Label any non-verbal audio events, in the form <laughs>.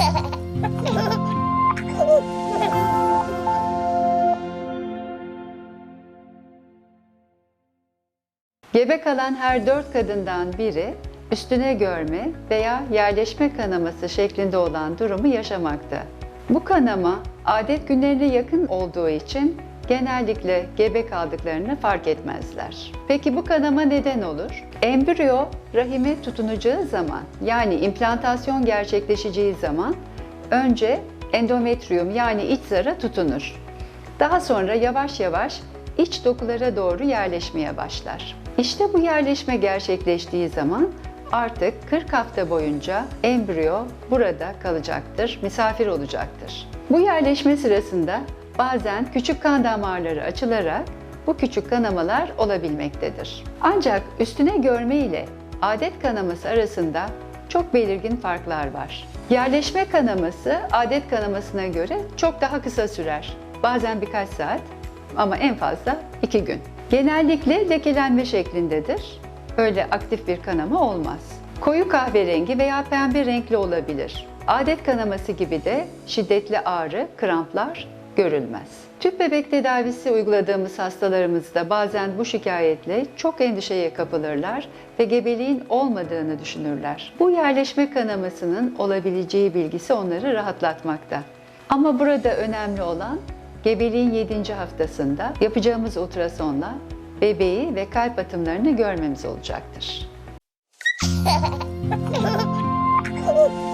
<laughs> Gebe kalan her dört kadından biri üstüne görme veya yerleşme kanaması şeklinde olan durumu yaşamakta. Bu kanama adet günlerine yakın olduğu için genellikle gebe kaldıklarını fark etmezler. Peki bu kanama neden olur? Embriyo rahime tutunacağı zaman yani implantasyon gerçekleşeceği zaman önce endometriyum yani iç zara tutunur. Daha sonra yavaş yavaş iç dokulara doğru yerleşmeye başlar. İşte bu yerleşme gerçekleştiği zaman artık 40 hafta boyunca embriyo burada kalacaktır, misafir olacaktır. Bu yerleşme sırasında bazen küçük kan damarları açılarak bu küçük kanamalar olabilmektedir. Ancak üstüne görme ile adet kanaması arasında çok belirgin farklar var. Yerleşme kanaması adet kanamasına göre çok daha kısa sürer. Bazen birkaç saat ama en fazla iki gün. Genellikle lekelenme şeklindedir. Öyle aktif bir kanama olmaz. Koyu kahverengi veya pembe renkli olabilir. Adet kanaması gibi de şiddetli ağrı, kramplar görülmez. Tüp bebek tedavisi uyguladığımız hastalarımızda bazen bu şikayetle çok endişeye kapılırlar ve gebeliğin olmadığını düşünürler. Bu yerleşme kanamasının olabileceği bilgisi onları rahatlatmakta. Ama burada önemli olan gebeliğin 7. haftasında yapacağımız ultrasonla bebeği ve kalp atımlarını görmemiz olacaktır. <laughs>